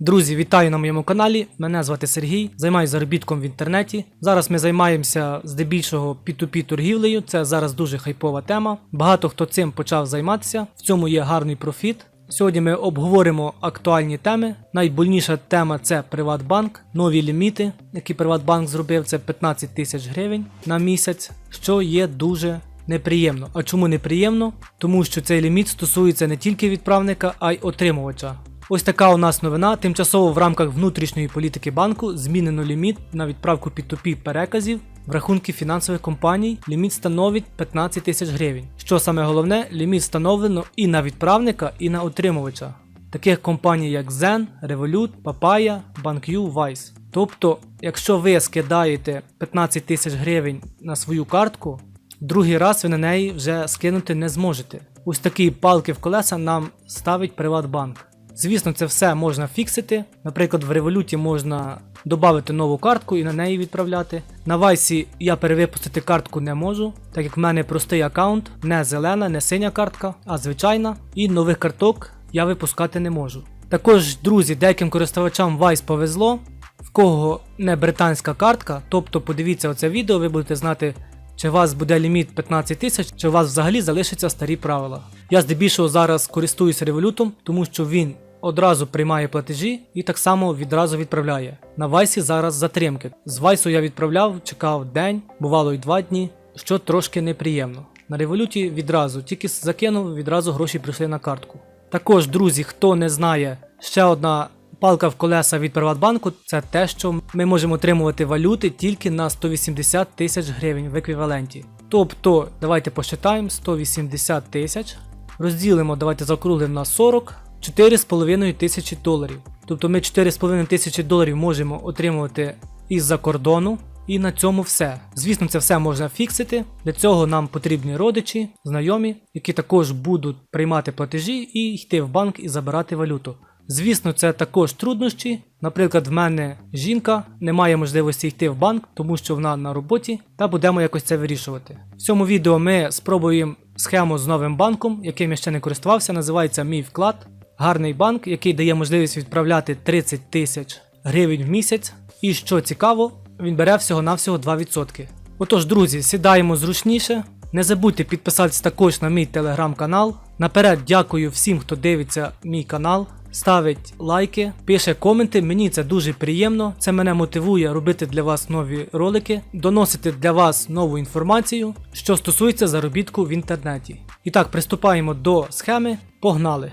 Друзі, вітаю на моєму каналі. Мене звати Сергій. Займаюся заробітком в інтернеті. Зараз ми займаємося здебільшого P2P торгівлею. Це зараз дуже хайпова тема. Багато хто цим почав займатися. В цьому є гарний профіт. Сьогодні ми обговоримо актуальні теми. Найбольніша тема це Приватбанк, нові ліміти, які Приватбанк зробив. Це 15 тисяч гривень на місяць, що є дуже неприємно. А чому неприємно? Тому що цей ліміт стосується не тільки відправника, а й отримувача. Ось така у нас новина. Тимчасово в рамках внутрішньої політики банку змінено ліміт на відправку P2P переказів в рахунки фінансових компаній. Ліміт становить 15 тисяч гривень. Що саме головне, ліміт встановлено і на відправника, і на отримувача. Таких компаній як Zen, Revolut, Papaya, BankU, Wise. Тобто, якщо ви скидаєте 15 тисяч гривень на свою картку, другий раз ви на неї вже скинути не зможете. Ось такі палки в колеса нам ставить Приватбанк. Звісно, це все можна фіксити. Наприклад, в революті можна додати нову картку і на неї відправляти. На Вайсі я перевипустити картку не можу, так як в мене простий аккаунт, не зелена, не синя картка, а звичайна. І нових карток я випускати не можу. Також, друзі, деяким користувачам Vice повезло, в кого не британська картка, тобто подивіться оце відео, ви будете знати. Чи у вас буде ліміт 15 тисяч, чи у вас взагалі залишаться старі правила. Я здебільшого зараз користуюся револютом, тому що він одразу приймає платежі і так само відразу відправляє. На Вайсі зараз затримки. З Вайсу я відправляв, чекав день, бувало й два дні, що трошки неприємно. На революті відразу, тільки закинув, відразу гроші прийшли на картку. Також, друзі, хто не знає, ще одна палка в колеса від Приватбанку це те, що ми можемо отримувати валюти тільки на 180 тисяч гривень в еквіваленті. Тобто, давайте посчитаємо 180 тисяч. Розділимо, давайте закруглимо на 40, 4,5 тисячі доларів. Тобто ми 4,5 тисячі доларів можемо отримувати із-за кордону. І на цьому все. Звісно, це все можна фіксити. Для цього нам потрібні родичі, знайомі, які також будуть приймати платежі і йти в банк і забирати валюту. Звісно, це також труднощі. Наприклад, в мене жінка не має можливості йти в банк, тому що вона на роботі, та будемо якось це вирішувати. В цьому відео ми спробуємо схему з новим банком, яким я ще не користувався, називається Мій вклад. Гарний банк, який дає можливість відправляти 30 тисяч гривень в місяць. І що цікаво, він бере всього-навсього 2%. Отож, друзі, сідаємо зручніше. Не забудьте підписатися також на мій телеграм-канал. Наперед дякую всім, хто дивиться мій канал, ставить лайки, пише коменти. Мені це дуже приємно. Це мене мотивує робити для вас нові ролики, доносити для вас нову інформацію, що стосується заробітку в інтернеті. І так, приступаємо до схеми. Погнали!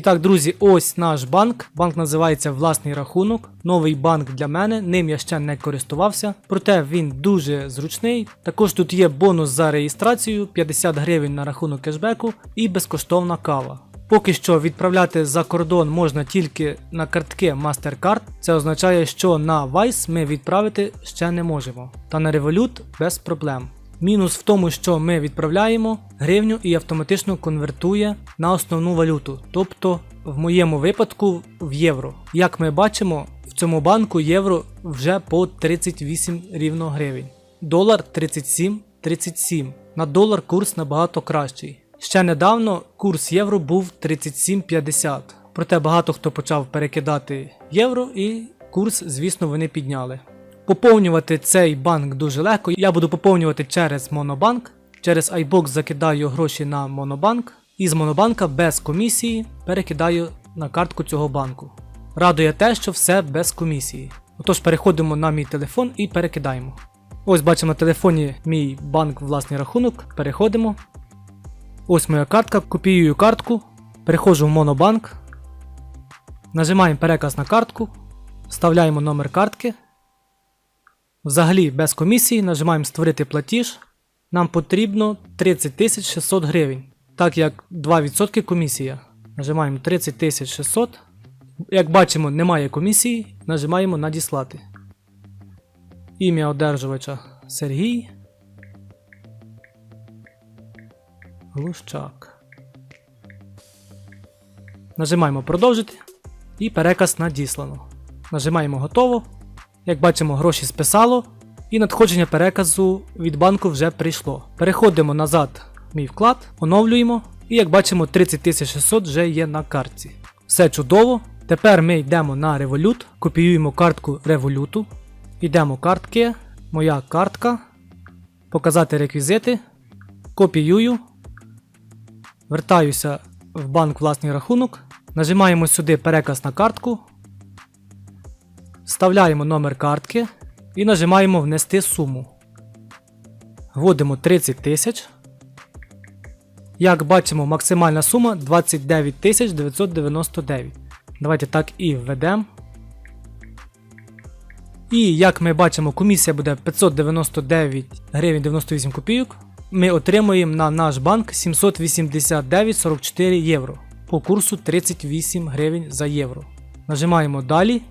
І так, друзі, ось наш банк. Банк називається Власний рахунок. Новий банк для мене. Ним я ще не користувався. Проте він дуже зручний. Також тут є бонус за реєстрацію, 50 гривень на рахунок кешбеку і безкоштовна кава. Поки що відправляти за кордон можна тільки на картки MasterCard. Це означає, що на Vice ми відправити ще не можемо. Та на Revolut без проблем. Мінус в тому, що ми відправляємо гривню і автоматично конвертує на основну валюту, тобто в моєму випадку в євро. Як ми бачимо, в цьому банку євро вже по 38 рівно гривень. Долар 37,37. На долар курс набагато кращий. Ще недавно курс євро був 37,50. Проте багато хто почав перекидати євро і курс, звісно, вони підняли. Поповнювати цей банк дуже легко. Я буду поповнювати через Монобанк. Через iBox закидаю гроші на Монобанк. І з Монобанка без комісії перекидаю на картку цього банку. Радує те, що все без комісії. Отож, переходимо на мій телефон і перекидаємо. Ось бачимо на телефоні мій банк власний рахунок. Переходимо. Ось моя картка. Копіюю картку. Переходжу в Монобанк. Нажимаємо переказ на картку. Вставляємо номер картки. Взагалі без комісії нажимаємо Створити платіж. Нам потрібно 30 600 гривень, так як 2% комісія. Нажимаємо 30 600. Як бачимо, немає комісії, нажимаємо Надіслати. Ім'я одержувача Сергій. Глущак. Нажимаємо Продовжити і переказ надіслано. Нажимаємо Готово. Як бачимо, гроші списало, і надходження переказу від банку вже прийшло. Переходимо назад в мій вклад, оновлюємо І як бачимо, 30 600 вже є на картці. Все чудово. Тепер ми йдемо на Revolut, копіюємо картку Revolut, йдемо картки, моя картка, показати реквізити, копіюю, вертаюся в банк власний рахунок, нажимаємо сюди переказ на картку, вставляємо номер картки і нажимаємо внести суму. Вводимо 30 тисяч. Як бачимо, максимальна сума 29 999. Давайте так і введемо. І як ми бачимо, комісія буде 599 гривень 98 копійок. Ми отримуємо на наш банк 789,44 євро по курсу 38 гривень за євро. Нажимаємо далі.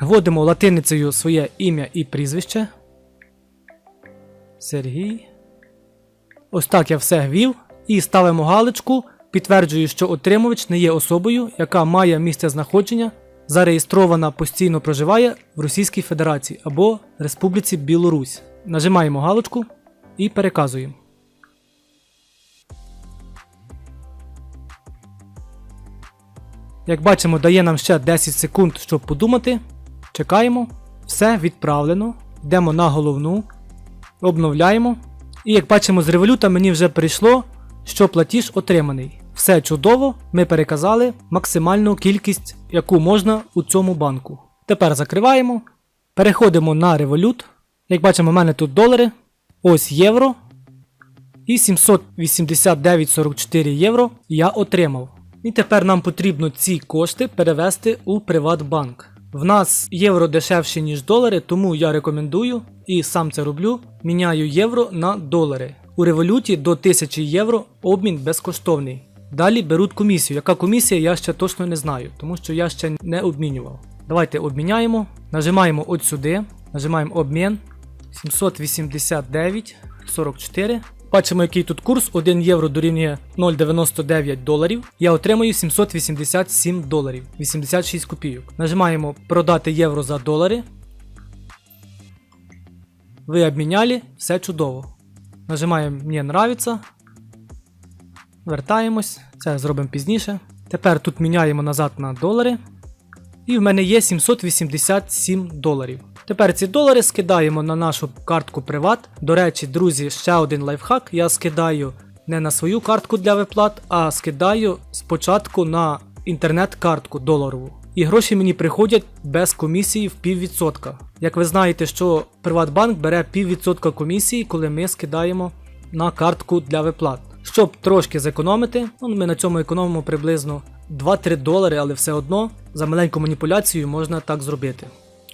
Вводимо латиницею своє ім'я і прізвище. Сергій. Ось так я все ввів. І ставимо галочку. Підтверджую, що отримувач не є особою, яка має місце знаходження, зареєстрована постійно проживає в Російській Федерації або Республіці Білорусь. Нажимаємо галочку і переказуємо. Як бачимо, дає нам ще 10 секунд, щоб подумати. Чекаємо. Все відправлено. Йдемо на головну. Обновляємо. І як бачимо, з революта мені вже прийшло, що платіж отриманий. Все чудово, ми переказали максимальну кількість, яку можна у цьому банку. Тепер закриваємо. Переходимо на Revolut. Як бачимо, у мене тут долари. Ось євро. І 789,44 євро я отримав. І тепер нам потрібно ці кошти перевести у Приватбанк. В нас євро дешевше, ніж долари, тому я рекомендую і сам це роблю. Міняю євро на долари. У революті до 1000 євро обмін безкоштовний. Далі беруть комісію. Яка комісія, я ще точно не знаю, тому що я ще не обмінював. Давайте обміняємо. Нажимаємо от сюди, нажимаємо обмін 789,44. Бачимо, який тут курс 1 євро дорівнює 0,99 доларів. Я отримую 787 доларів 86 копійок. Нажимаємо продати євро за долари. Ви обміняли, все чудово. Нажимаємо Мені нравиться. Вертаємось. Це зробимо пізніше. Тепер тут міняємо назад на долари. І в мене є 787 доларів. Тепер ці долари скидаємо на нашу картку Приват. До речі, друзі, ще один лайфхак. Я скидаю не на свою картку для виплат, а скидаю спочатку на інтернет-картку доларову. І гроші мені приходять без комісії в піввідсотка. Як ви знаєте, що Приватбанк бере піввідсотка комісії, коли ми скидаємо на картку для виплат. Щоб трошки зекономити, ну ми на цьому економимо приблизно 2-3 долари, але все одно за маленьку маніпуляцію можна так зробити.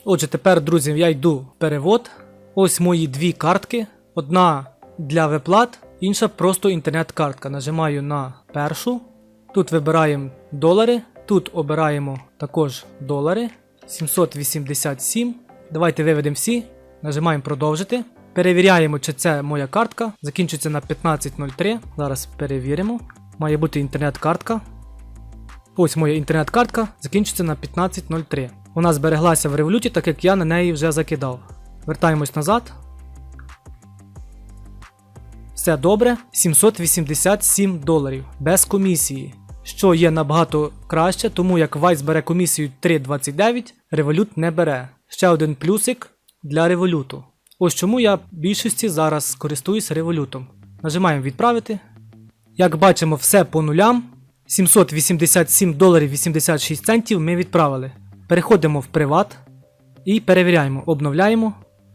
Отже, тепер, друзі, я йду перевод. Ось мої дві картки. Одна для виплат, інша просто інтернет-картка. Нажимаю на першу. Тут вибираємо долари. Тут обираємо також долари. 787. Давайте виведемо всі. Нажимаємо продовжити. Перевіряємо, чи це моя картка. Закінчується на 15.03. Зараз перевіримо. Має бути інтернет-картка. Ось моя інтернет-картка закінчиться на 15.03. Вона збереглася в революті, так як я на неї вже закидав. Вертаємось назад. Все добре. 787 доларів без комісії. Що є набагато краще, тому як Vice бере комісію 3,29, Revolut не бере. Ще один плюсик для революту. Ось чому я в більшості зараз користуюсь револютом. Нажимаємо відправити. Як бачимо, все по нулям. 787 доларів 86 центів ми відправили. Переходимо в приват і перевіряємо, обновляємо.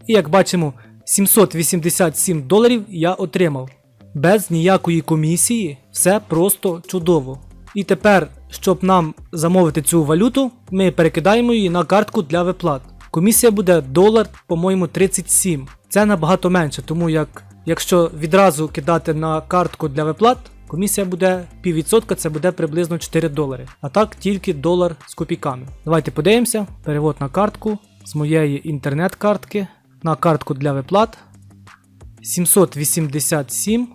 І як бачимо, 787 доларів я отримав. Без ніякої комісії, все просто чудово. І тепер, щоб нам замовити цю валюту, ми перекидаємо її на картку для виплат. Комісія буде долар, по-моєму, 37. Це набагато менше, тому як якщо відразу кидати на картку для виплат, комісія буде піввідсотка, це буде приблизно 4 долари. А так тільки долар з копійками. Давайте подивимося. Перевод на картку з моєї інтернет-картки на картку для виплат. 787.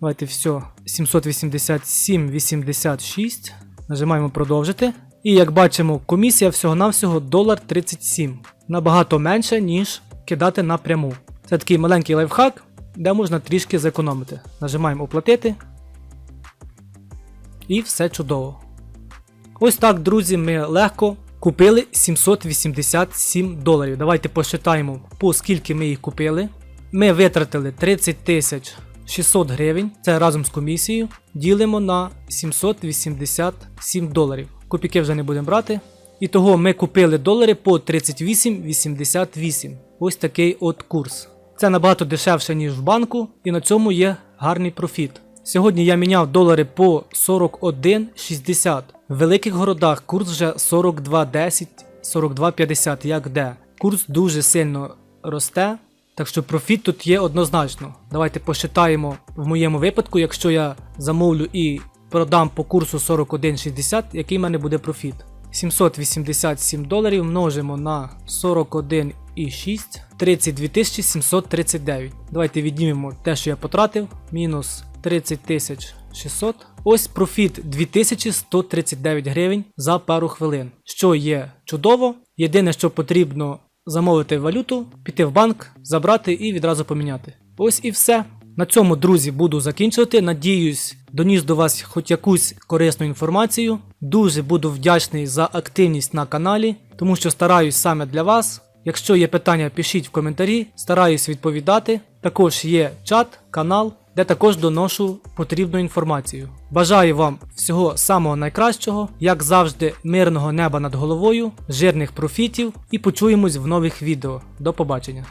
Давайте все. 787,86. Нажимаємо продовжити. І як бачимо, комісія всього-навсього долар 37. Набагато менше, ніж кидати напряму. Це такий маленький лайфхак, де можна трішки зекономити. Нажимаємо оплатити. І все чудово. Ось так, друзі, ми легко купили 787 доларів. Давайте посчитаємо, по скільки ми їх купили. Ми витратили 30 тисяч 600 гривень, це разом з комісією. Ділимо на 787 доларів. Копійки вже не будемо брати. І того ми купили долари по 38,88. Ось такий от курс. Це набагато дешевше, ніж в банку, і на цьому є гарний профіт. Сьогодні я міняв долари по 41,60. В великих городах курс вже 42,10, 42,50, як де. Курс дуже сильно росте, так що профіт тут є однозначно. Давайте посчитаємо в моєму випадку, якщо я замовлю і продам по курсу 41,60, який в мене буде профіт. 787 доларів множимо на 41,6, 32 739. Давайте віднімемо те, що я потратив, мінус 30 600. Ось профіт 2139 гривень за пару хвилин, що є чудово. Єдине, що потрібно замовити валюту, піти в банк, забрати і відразу поміняти. Ось і все. На цьому, друзі, буду закінчувати. Надіюсь, доніс до вас хоч якусь корисну інформацію. Дуже буду вдячний за активність на каналі, тому що стараюсь саме для вас. Якщо є питання, пишіть в коментарі, стараюсь відповідати. Також є чат, канал, де також доношу потрібну інформацію. Бажаю вам всього самого найкращого, як завжди, мирного неба над головою, жирних профітів і почуємось в нових відео. До побачення!